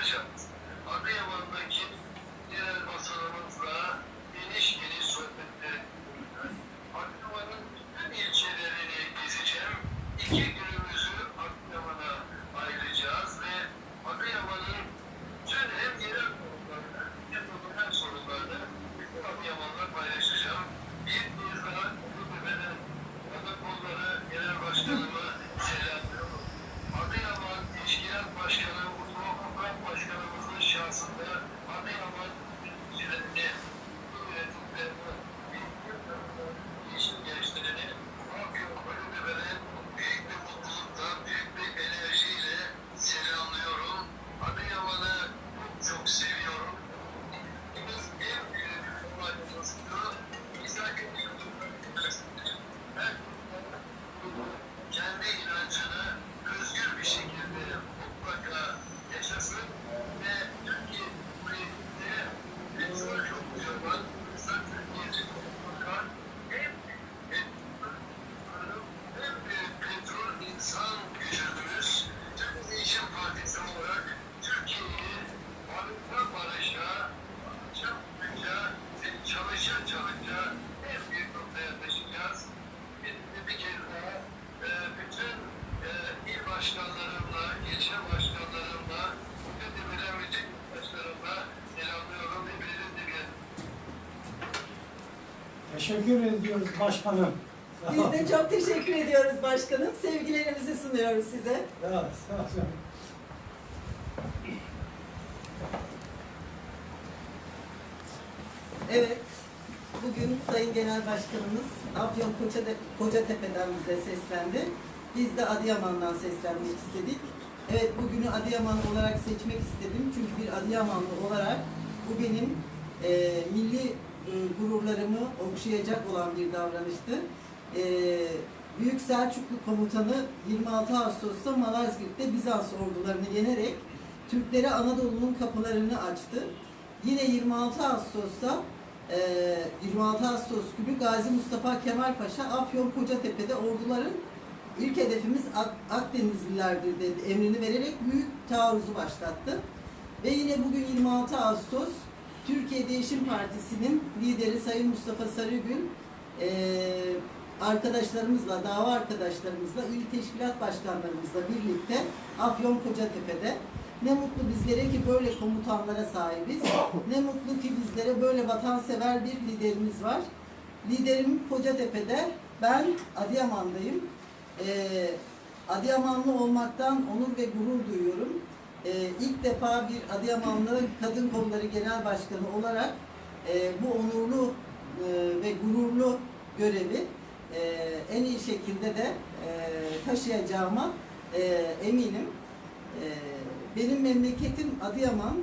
olacak. Adıyaman'daki yerel masalarımızla geniş geniş sohbetler Adıyaman'ın Teşekkür ediyoruz başkanım. Biz de çok teşekkür ediyoruz başkanım. Sevgilerimizi sunuyoruz size. Ya, sağ olun. Evet, bugün Sayın Genel Başkanımız Afyon Kocatepe'den bize seslendi. Biz de Adıyaman'dan seslenmek istedik. Evet, bugünü Adıyaman olarak seçmek istedim. Çünkü bir Adıyamanlı olarak bu benim e, milli e, gururlarımı okşayacak olan bir davranıştı. E, Büyük Selçuklu Komutanı 26 Ağustos'ta Malazgirt'te Bizans ordularını yenerek Türklere Anadolu'nun kapılarını açtı. Yine 26 Ağustos'ta e, 26 Ağustos günü Gazi Mustafa Kemal Paşa Afyon Kocatepe'de orduların ilk hedefimiz Ak- Akdenizlilerdir dedi. Emrini vererek büyük taarruzu başlattı. Ve yine bugün 26 Ağustos Türkiye Değişim Partisi'nin lideri Sayın Mustafa Sarıgül e, arkadaşlarımızla, dava arkadaşlarımızla, il teşkilat başkanlarımızla birlikte Afyon Kocatepe'de ne mutlu bizlere ki böyle komutanlara sahibiz. Ne mutlu ki bizlere böyle vatansever bir liderimiz var. Liderim Kocatepe'de, ben Adıyaman'dayım. Ee, Adıyamanlı olmaktan onur ve gurur duyuyorum. Ee, ilk defa bir Adıyamanlı Kadın Kolları Genel Başkanı olarak e, bu onurlu e, ve gururlu görevi e, en iyi şekilde de e, taşıyacağıma e, eminim. E, benim memleketim Adıyaman.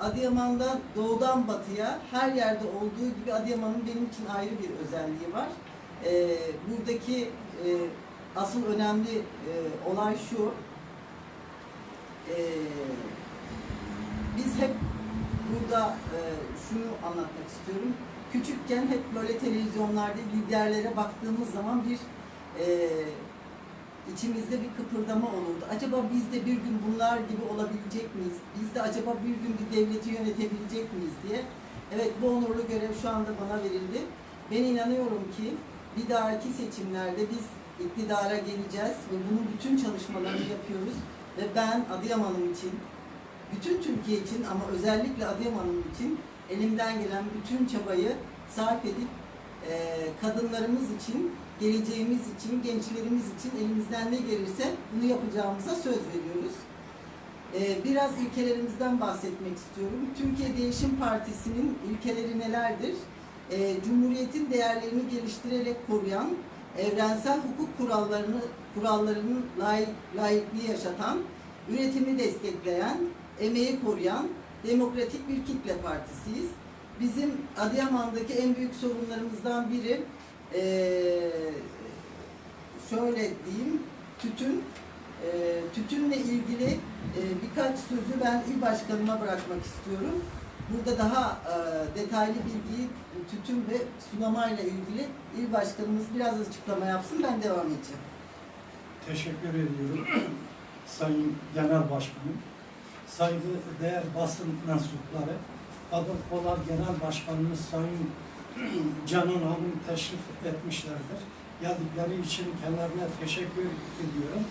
Adıyaman'da doğudan batıya her yerde olduğu gibi Adıyaman'ın benim için ayrı bir özelliği var. E, buradaki e, asıl önemli e, olay şu. E, biz hep burada e, şunu anlatmak istiyorum. Küçükken hep böyle televizyonlarda liderlere baktığımız zaman bir e, içimizde bir kıpırdama olurdu. Acaba biz de bir gün bunlar gibi olabilecek miyiz? Biz de acaba bir gün bir devleti yönetebilecek miyiz diye. Evet bu onurlu görev şu anda bana verildi. Ben inanıyorum ki bir dahaki seçimlerde biz iktidara geleceğiz ve bunun bütün çalışmalarını yapıyoruz. Ve ben Adıyaman'ım için, bütün Türkiye için ama özellikle Adıyaman'ım için elimden gelen bütün çabayı sarf edip e, kadınlarımız için, geleceğimiz için, gençlerimiz için elimizden ne gelirse bunu yapacağımıza söz veriyoruz. E, biraz ilkelerimizden bahsetmek istiyorum. Türkiye Değişim Partisi'nin ilkeleri nelerdir? E, Cumhuriyetin değerlerini geliştirerek koruyan, evrensel hukuk kurallarını kurallarının layık, layıklığı yaşatan, üretimi destekleyen, emeği koruyan demokratik bir kitle partisiyiz. Bizim Adıyaman'daki en büyük sorunlarımızdan biri eee, şöyle diyeyim, tütün. Eee, tütünle ilgili eee, birkaç sözü ben il başkanıma bırakmak istiyorum. Burada daha eee, detaylı bilgiyi tütün ve sulamayla ilgili il başkanımız biraz açıklama yapsın, ben devam edeceğim. Teşekkür ediyorum Sayın Genel Başkanım. Saygıdeğer basın mensupları, Kadın Kollar Genel Başkanımız Sayın Canan Hanım teşrif etmişlerdir. Geldikleri için kendilerine teşekkür ediyorum.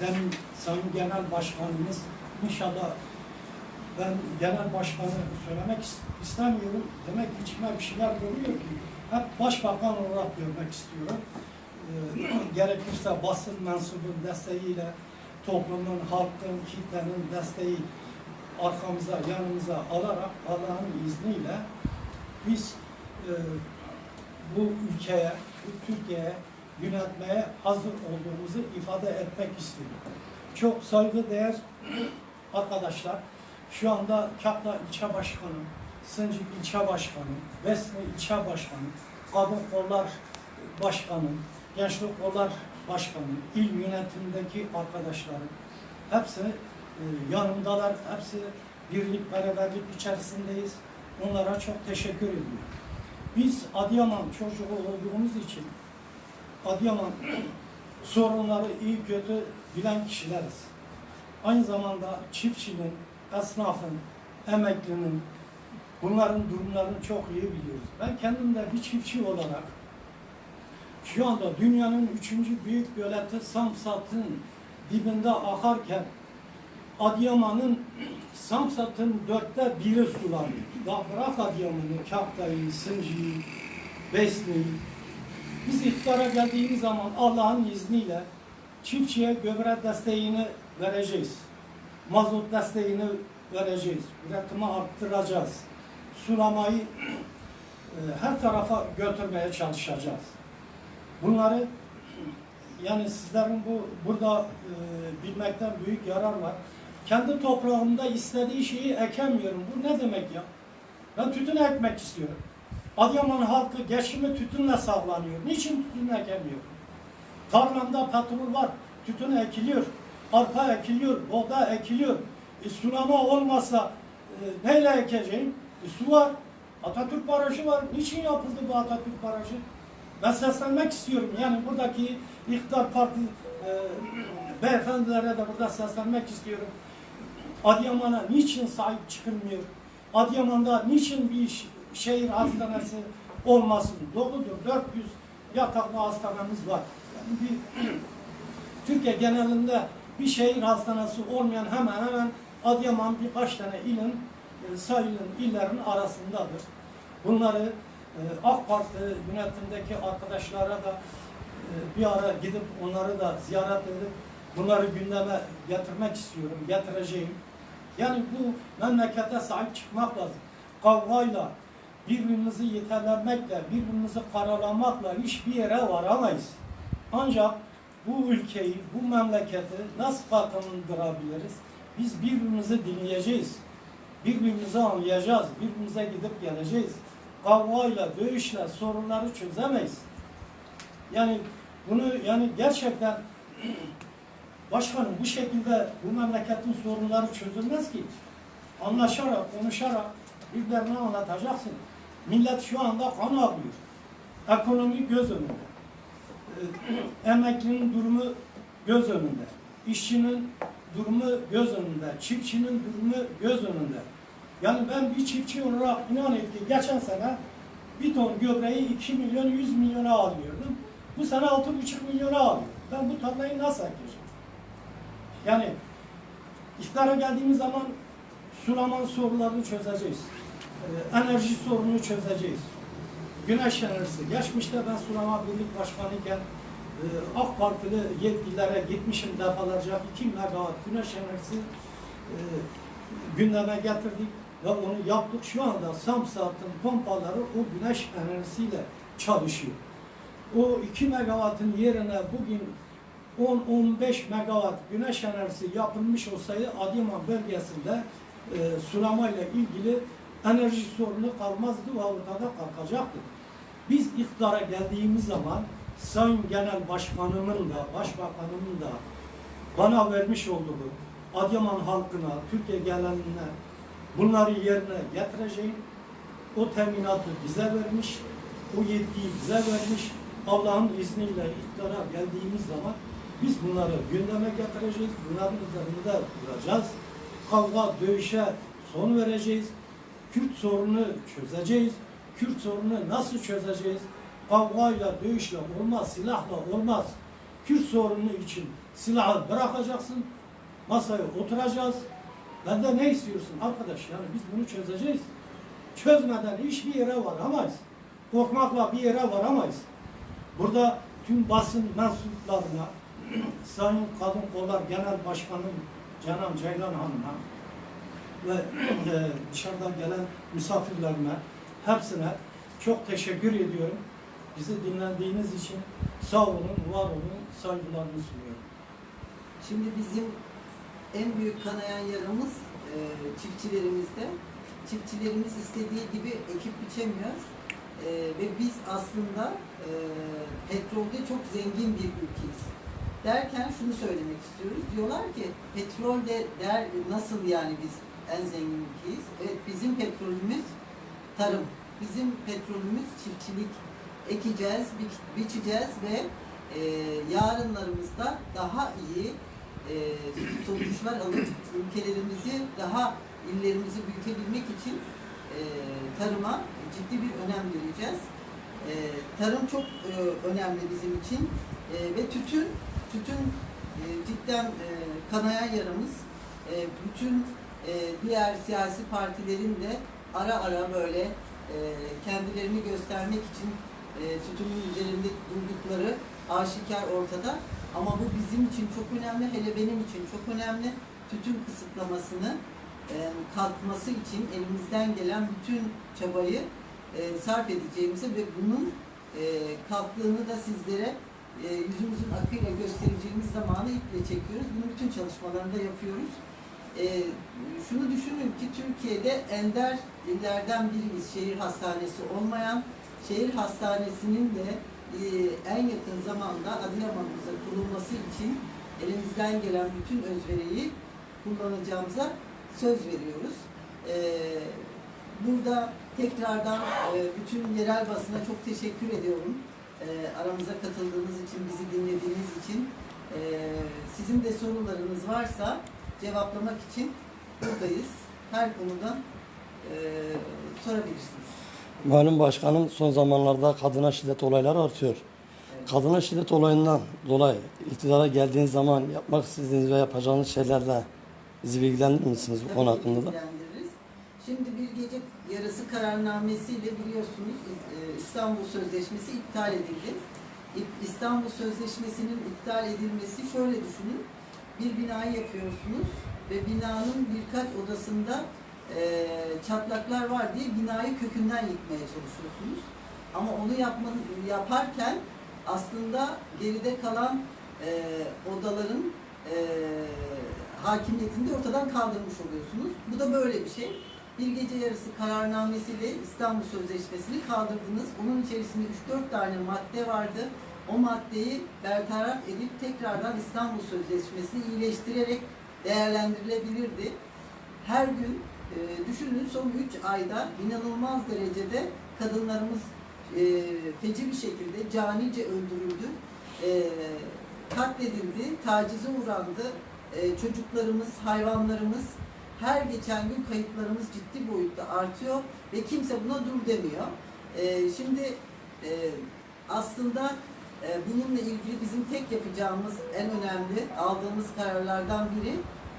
Benim Sayın Genel Başkanımız inşallah ben genel başkanı söylemek is- istemiyorum. Demek içime bir şeyler görüyor ki hep başbakan olarak görmek istiyorum. Ee, gerekirse basın mensubun desteğiyle toplumun, halkın, kitlenin desteği arkamıza, yanımıza alarak Allah'ın izniyle biz e, bu ülkeye, bu Türkiye'ye yönetmeye hazır olduğumuzu ifade etmek istiyorum. Çok saygıdeğer arkadaşlar, şu anda Kahta İlçe Başkanı, Sıncık İlçe Başkanı, Besme İlçe Başkanı, Kadın Kollar Başkanı, Gençlik Kollar Başkanı, il yönetimindeki arkadaşlarım, hepsi e, yanımdalar, hepsi birlik, beraberlik içerisindeyiz. Onlara çok teşekkür ediyorum. Biz Adıyaman çocuğu olduğumuz için Adıyaman sorunları iyi kötü bilen kişileriz. Aynı zamanda çiftçinin, esnafın, emeklinin, bunların durumlarını çok iyi biliyoruz. Ben kendim de bir çiftçi olarak şu anda dünyanın üçüncü büyük göleti Samsat'ın dibinde akarken Adıyaman'ın Samsat'ın dörtte biri sulanıyor. Daha bırak Adıyaman'ı, Kahtay'ı, Sıncı'yı, Besni'yi. Biz iktidara geldiğimiz zaman Allah'ın izniyle çiftçiye gübre desteğini vereceğiz. Mazot desteğini vereceğiz. Üretimi arttıracağız. Sulamayı e, her tarafa götürmeye çalışacağız. Bunları yani sizlerin bu burada e, bilmekten büyük yarar var. Kendi toprağımda istediği şeyi ekemiyorum. Bu ne demek ya? Ben tütün ekmek istiyorum. Adıyaman halkı geçimi tütünle sağlanıyor. Niçin tütün ekemiyor? Tarlamda petrol var, tütün ekiliyor, arpa ekiliyor, buğday ekiliyor. E, sulama olmasa e, neyle ekeceğim? E, su var, Atatürk Barajı var. Niçin yapıldı bu Atatürk Barajı? Ben seslenmek istiyorum. Yani buradaki iktidar parti e, beyefendilere de burada seslenmek istiyorum. Adıyaman'a niçin sahip çıkılmıyor? Adıyaman'da niçin bir şehir hastanesi olmasın? Doludur. 400 yataklı hastanemiz var. Yani bir Türkiye genelinde bir şehir hastanesi olmayan hemen hemen Adıyaman birkaç tane ilin e, sayılan illerin arasındadır. Bunları AK Parti yönetimdeki arkadaşlara da e, bir ara gidip onları da ziyaret edip bunları gündeme getirmek istiyorum, getireceğim. Yani bu memlekete sahip çıkmak lazım. Kavgayla, birbirimizi yeterlenmekle, birbirimizi karalamakla hiçbir yere varamayız. Ancak bu ülkeyi, bu memleketi nasıl kalkındırabiliriz? Biz birbirimizi dinleyeceğiz. Birbirimizi anlayacağız. Birbirimize gidip geleceğiz. Kavgayla, dövüşle sorunları çözemeyiz. Yani bunu yani gerçekten başkanım bu şekilde bu memleketin sorunları çözülmez ki. Anlaşarak, konuşarak birbirlerine anlatacaksın. Millet şu anda kan ağlıyor. Ekonomi göz önünde. Ee, emeklinin durumu göz önünde. İşçinin durumu göz önünde. Çiftçinin durumu göz önünde. Yani ben bir çiftçi olarak inan ki geçen sene bir ton gübreyi 2 milyon 100 milyona alıyordum. Bu sene 6,5 milyona alıyorum. Ben bu tarlayı nasıl ekeceğim? Yani iktidara geldiğimiz zaman sulama sorunlarını çözeceğiz. Ee, enerji sorununu çözeceğiz. Güneş enerjisi. Geçmişte ben sulama birlik başkanıyken e, AK Partili yetkililere gitmişim defalarca 2 megawatt güneş enerjisi e, gündeme getirdik ve onu yaptık. Şu anda Samsat'ın pompaları o güneş enerjisiyle çalışıyor. O 2 megawattın yerine bugün 10-15 megawatt güneş enerjisi yapılmış olsaydı Adıyaman bölgesinde e, sulamayla ilgili enerji sorunu kalmazdı ve ortada kalkacaktı. Biz iktidara geldiğimiz zaman Sayın Genel Başkanımın da, Başbakanımın da bana vermiş olduğu Adıyaman halkına, Türkiye gelenine bunları yerine getireceğim. O teminatı bize vermiş, o yetkiyi bize vermiş. Allah'ın izniyle iktidara geldiğimiz zaman biz bunları gündeme getireceğiz, bunların üzerinde duracağız. Kavga, dövüşe son vereceğiz. Kürt sorunu çözeceğiz. Kürt sorunu nasıl çözeceğiz? Kavgayla, dövüşle olmaz, silahla olmaz. Kürt sorunu için silahı bırakacaksın, masaya oturacağız. Benden ne istiyorsun arkadaş? Yani biz bunu çözeceğiz. Çözmeden hiçbir yere varamayız. Korkmakla bir yere varamayız. Burada tüm basın mensuplarına Sayın Kadın Kollar Genel Başkanım Canan Ceylan Hanım'a ve e, dışarıdan gelen misafirlerime hepsine çok teşekkür ediyorum. Bizi dinlediğiniz için sağ olun, var olun, saygılarımı sunuyorum. Şimdi bizim en büyük kanayan yaramız e, çiftçilerimizde. Çiftçilerimiz istediği gibi ekip biçemiyor. E, ve biz aslında e, petrolde çok zengin bir ülkeyiz. Derken şunu söylemek istiyoruz. Diyorlar ki petrolde der, nasıl yani biz en zengin ülkeyiz? Evet bizim petrolümüz tarım. Bizim petrolümüz çiftçilik. Ekeceğiz, bi- biçeceğiz ve e, yarınlarımızda daha iyi e, sonuçlar alıp ülkelerimizi daha illerimizi büyütebilmek için e, tarıma ciddi bir önem vereceğiz. E, tarım çok e, önemli bizim için E, ve tütün tütün e, cidden e, kanayan yaramız. E, bütün e, diğer siyasi partilerin de ara ara böyle e, kendilerini göstermek için e, tütünün üzerinde durdukları aşikar ortada. Ama bu bizim için çok önemli, hele benim için çok önemli. Tütün kısıtlamasını e, kalkması için elimizden gelen bütün çabayı e, sarf edeceğimizi ve bunun e, kalktığını da sizlere yüzümüzün akıyla göstereceğimiz zamanı iple çekiyoruz. Bunu bütün çalışmalarında yapıyoruz. Şunu düşünün ki Türkiye'de ender illerden biriyiz şehir hastanesi olmayan. Şehir hastanesinin de e, en yakın zamanda Adıyaman'ımıza kurulması için elimizden gelen bütün özveriyi kullanacağımıza söz veriyoruz. E, burada tekrardan e, bütün yerel basına çok teşekkür ediyorum. E, aramıza katıldığınız için, bizi dinlediğiniz için. Sizin de sorularınız varsa cevaplamak için buradayız. Her konuda e, sorabilirsiniz. Malum başkanım son zamanlarda kadına şiddet olayları artıyor. Kadına şiddet olayından dolayı iktidara geldiğiniz zaman yapmak istediğiniz ve yapacağınız şeylerle bizi bilgilendirir misiniz bu konu Tabii ki hakkında da? bilgilendiririz. Şimdi bir gece yarısı kararnamesiyle biliyorsunuz e, İstanbul Sözleşmesi iptal edildi. İstanbul Sözleşmesi'nin iptal edilmesi şöyle düşünün. Bir binayı yapıyorsunuz ve binanın birkaç odasında e, çatlaklar var diye binayı kökünden yıkmaya çalışıyorsunuz. Ama onu yapmanın, yaparken aslında geride kalan e, odaların e, hakimiyetini de ortadan kaldırmış oluyorsunuz. Bu da böyle bir şey. Bir gece yarısı kararnamesiyle İstanbul Sözleşmesi'ni kaldırdınız. Onun içerisinde 3-4 tane madde vardı. O maddeyi bertaraf edip tekrardan İstanbul Sözleşmesi'ni iyileştirerek değerlendirilebilirdi. Her gün e, düşünün son 3 ayda inanılmaz derecede kadınlarımız e, feci bir şekilde canice öldürüldü. E, katledildi, tacize uğrandı. E, çocuklarımız, hayvanlarımız her geçen gün kayıplarımız ciddi boyutta artıyor ve kimse buna dur demiyor. E, şimdi e, aslında e, bununla ilgili bizim tek yapacağımız en önemli aldığımız kararlardan biri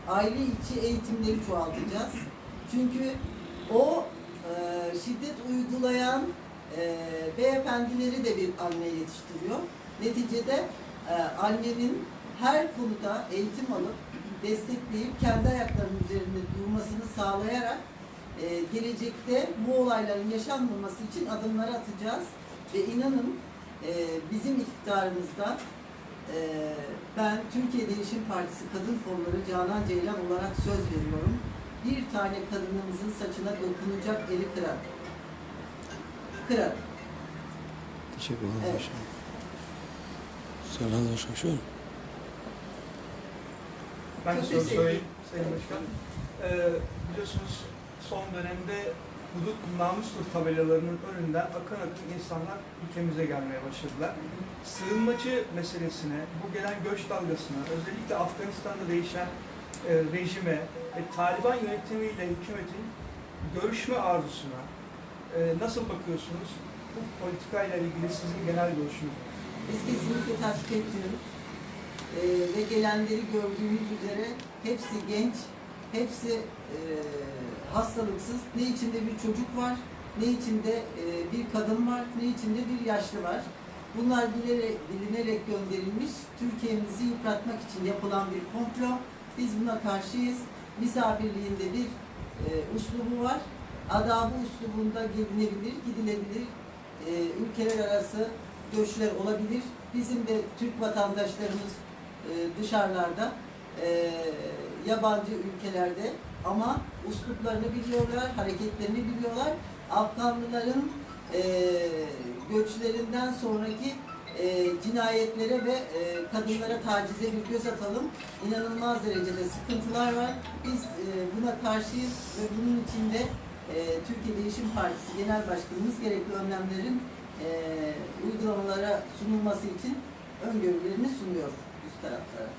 aile içi eğitimleri çoğaltacağız. Çünkü o e, şiddet uygulayan e, beyefendileri de bir anne yetiştiriyor. Neticede e, annenin her konuda eğitim alıp destekleyip kendi ayaklarının üzerinde durmasını sağlayarak e, gelecekte bu olayların yaşanmaması için adımlar atacağız. Ve inanın e, bizim iktidarımızda e, ben Türkiye Değişim Partisi Kadın Kolları Canan Ceylan olarak söz veriyorum. Bir tane kadınımızın saçına dokunacak eli kırar. Kırar. Teşekkür ederim Evet. Söylen başkanım şöyle. Ben Çok teşekkür söyleyeyim Sayın Başkan. Ee, biliyorsunuz son dönemde hudut namustur tabelalarının önünden akın akın insanlar ülkemize gelmeye başladılar. Sığınmacı meselesine, bu gelen göç dalgasına, özellikle Afganistan'da değişen e, rejime ve Taliban yönetimiyle hükümetin görüşme arzusuna e, nasıl bakıyorsunuz? Bu politikayla ilgili sizin genel görüşünüz? Biz kesinlikle tasvip ediyoruz. Ee, ve gelenleri gördüğümüz üzere hepsi genç, hepsi e, hastalıksız. Ne içinde bir çocuk var, ne içinde e, bir kadın var, ne içinde bir yaşlı var. Bunlar bilerek, bilinerek gönderilmiş, Türkiye'mizi yıpratmak için yapılan bir komplo. Biz buna karşıyız. Misafirliğinde bir e, uslubu var. Adabı uslubunda gelinebilir, gidilebilir. E, ülkeler arası göçler olabilir. Bizim de Türk vatandaşlarımız e, dışarılarda, e, yabancı ülkelerde ama usluplarını biliyorlar, hareketlerini biliyorlar. Afganlıların e, göçlerinden sonraki cinayetlere ve e, kadınlara tacize bir göz atalım. İnanılmaz derecede sıkıntılar var. Biz e, buna karşıyız ve bunun için de e, Türkiye Değişim Partisi Genel Başkanımız gerekli önlemlerin e, uygulamalara sunulması için öngörülerini sunuyor üst taraflara.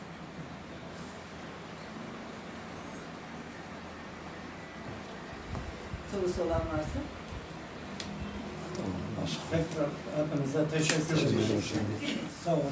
Sorusu olan varsa. Tekrar hepinize teşekkür ederim. Sağ olun.